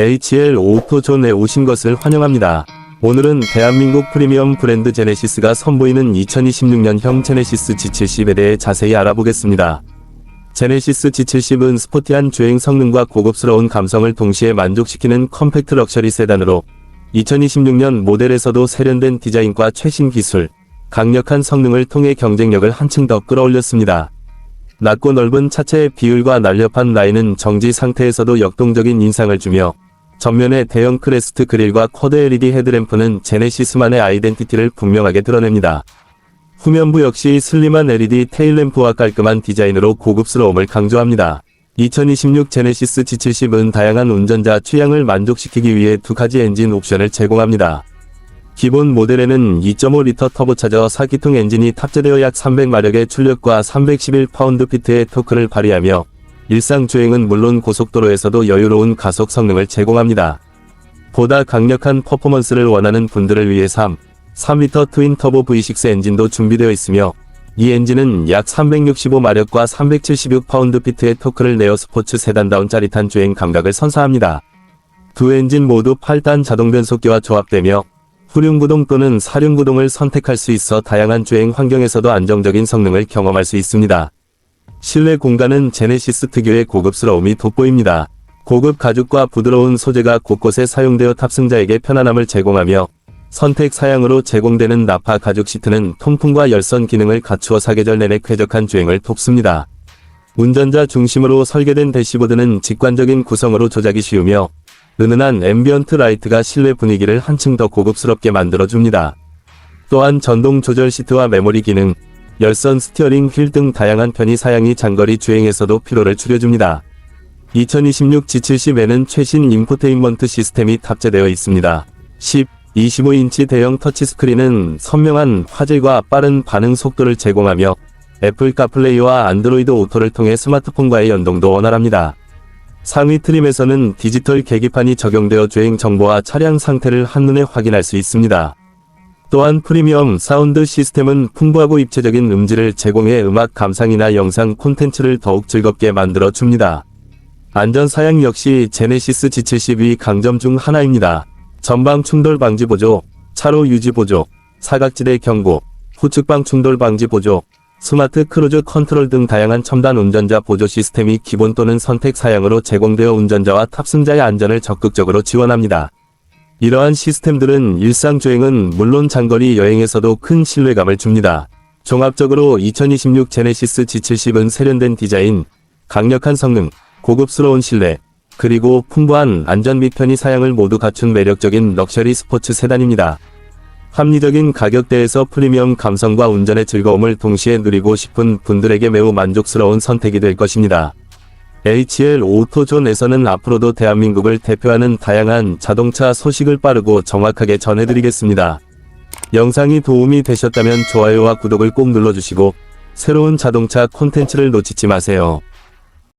HL 오토존에 오신 것을 환영합니다. 오늘은 대한민국 프리미엄 브랜드 제네시스가 선보이는 2026년형 제네시스 G70에 대해 자세히 알아보겠습니다. 제네시스 G70은 스포티한 주행 성능과 고급스러운 감성을 동시에 만족시키는 컴팩트 럭셔리 세단으로 2026년 모델에서도 세련된 디자인과 최신 기술, 강력한 성능을 통해 경쟁력을 한층 더 끌어올렸습니다. 낮고 넓은 차체의 비율과 날렵한 라인은 정지 상태에서도 역동적인 인상을 주며 전면의 대형 크레스트 그릴과 쿼드 LED 헤드램프는 제네시스만의 아이덴티티를 분명하게 드러냅니다. 후면부 역시 슬림한 LED 테일램프와 깔끔한 디자인으로 고급스러움을 강조합니다. 2026 제네시스 G70은 다양한 운전자 취향을 만족시키기 위해 두 가지 엔진 옵션을 제공합니다. 기본 모델에는 2.5리터 터보차저 4기통 엔진이 탑재되어 약 300마력의 출력과 311파운드-피트의 토크를 발휘하며 일상 주행은 물론 고속도로에서도 여유로운 가속 성능을 제공합니다. 보다 강력한 퍼포먼스를 원하는 분들을 위해 3, 3리터 트윈 터보 V6 엔진도 준비되어 있으며 이 엔진은 약 365마력과 376파운드-피트의 토크를 내어 스포츠 세단다운 짜릿한 주행 감각을 선사합니다. 두 엔진 모두 8단 자동 변속기와 조합되며 후륜구동 또는 사륜구동을 선택할 수 있어 다양한 주행 환경에서도 안정적인 성능을 경험할 수 있습니다. 실내 공간은 제네시스 특유의 고급스러움이 돋보입니다. 고급 가죽과 부드러운 소재가 곳곳에 사용되어 탑승자에게 편안함을 제공하며 선택 사양으로 제공되는 나파 가죽 시트는 통풍과 열선 기능을 갖추어 사계절 내내 쾌적한 주행을 돕습니다. 운전자 중심으로 설계된 대시보드는 직관적인 구성으로 조작이 쉬우며 은은한 앰비언트 라이트가 실내 분위기를 한층 더 고급스럽게 만들어줍니다. 또한 전동 조절 시트와 메모리 기능, 열선 스티어링 휠 등 다양한 편의 사양이 장거리 주행에서도 피로를 줄여줍니다. 2026 G70에는 최신 인포테인먼트 시스템이 탑재되어 있습니다. 10, 25인치 대형 터치스크린은 선명한 화질과 빠른 반응 속도를 제공하며 애플 카플레이와 안드로이드 오토를 통해 스마트폰과의 연동도 원활합니다. 상위 트림에서는 디지털 계기판이 적용되어 주행 정보와 차량 상태를 한눈에 확인할 수 있습니다. 또한 프리미엄 사운드 시스템은 풍부하고 입체적인 음질을 제공해 음악 감상이나 영상 콘텐츠를 더욱 즐겁게 만들어 줍니다. 안전 사양 역시 제네시스 G70이 강점 중 하나입니다. 전방 충돌 방지 보조, 차로 유지 보조, 사각지대 경고, 후측방 충돌 방지 보조, 스마트 크루즈 컨트롤 등 다양한 첨단 운전자 보조 시스템이 기본 또는 선택 사양으로 제공되어 운전자와 탑승자의 안전을 적극적으로 지원합니다. 이러한 시스템들은 일상 주행은 물론 장거리 여행에서도 큰 신뢰감을 줍니다. 종합적으로 2026 제네시스 G70은 세련된 디자인, 강력한 성능, 고급스러운 실내, 그리고 풍부한 안전 및 편의 사양을 모두 갖춘 매력적인 럭셔리 스포츠 세단입니다. 합리적인 가격대에서 프리미엄 감성과 운전의 즐거움을 동시에 누리고 싶은 분들에게 매우 만족스러운 선택이 될 것입니다. HL 오토존에서는 앞으로도 대한민국을 대표하는 다양한 자동차 소식을 빠르고 정확하게 전해드리겠습니다. 영상이 도움이 되셨다면 좋아요와 구독을 꼭 눌러주시고 새로운 자동차 콘텐츠를 놓치지 마세요.